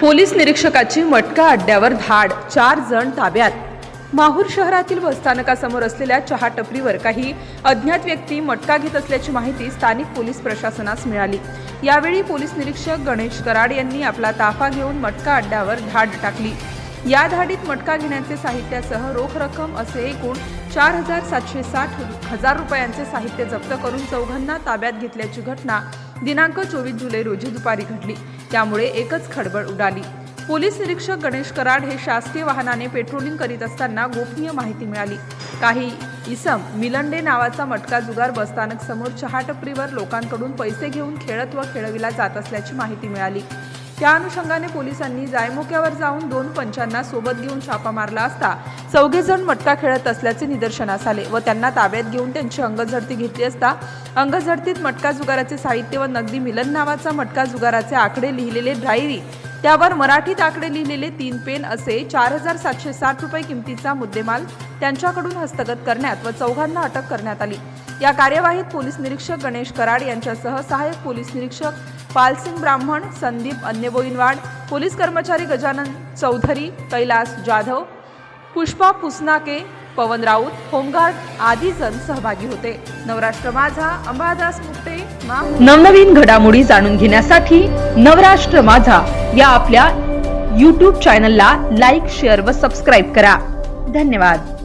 Police निरीक्षकाची मटका अड्ड्यावर धाड. चार जण ताब्यात. माहूर शहरातील बसस्थानकासमोर असलेल्या चहा टपरीवर काही अज्ञात व्यक्ती मटका घेत असल्याची माहिती स्थानिक पोलीस प्रशासनास मिळाली. यावेळी पोलीस निरीक्षक गणेश कराड यांनी आपला ताफा घेऊन मटका अड्ड्यावर धाड टाकली. या धाडीत मटका घेण्याचे साहित्यासह रोख रक्कम असे एकूण चार हजार सातशे साठ हजार रुपयांचे साहित्य जप्त करून चौघांना ताब्यात घेतल्याची घटना दिनांक चोवीस जुलै रोजी दुपारी घडली. त्यामुळे एकच खडबड उडाली. पोलीस निरीक्षक गणेश कराड हे शासकीय वाहनाने पेट्रोलिंग करीत असताना गोपनीय माहिती मिळाली. काही इसम मिलंडे नावाचा मटका जुगार बसस्थानक समोर चहाटपरीवर लोकांकडून पैसे घेऊन खेळत व खेळविला जात असल्याची माहिती मिळाली. त्या अनुषंगाने पोलिसांनी जायमोक्यावर जाऊन दोन पंचांना सोबत घेऊन छापा मारला असता चौघेजण मटका खेळत असल्याचे निदर्शनास आले व त्यांना ताब्यात घेऊन त्यांची अंगझडती घेतली असता अंगझडतीत मटका जुगाराचे साहित्य व नगदी मिलन नावाचा मटका जुगाराचे आकडे लिहिलेले डायरी त्यावर मराठीत आकडे लिहिलेले तीन पेन असे चार हजार सातशे साठ रुपये किमतीचा मुद्देमाल त्यांच्याकडून हस्तगत करण्यात व चौघांना अटक करण्यात आली. या कार्यवाहीत पोलीस निरीक्षक गणेश कराड यांच्यासह सहाय्यक पोलीस निरीक्षक पालसिंग ब्राह्मण संदीप अन्यबोईनवाड पोलीस कर्मचारी गजानन चौधरी कैलास जाधव पुष्पा पुसनाके पवन राऊत होमगार्ड आदी जण सहभागी होते. नवराष्ट्र माझा अंबादास मुक्ते हो. नवनवीन घडामोडी जाणून घेण्यासाठी नवराष्ट्र माझा या आपल्या यूट्यूब चॅनलला लाईक शेअर व सबस्क्राईब करा. धन्यवाद.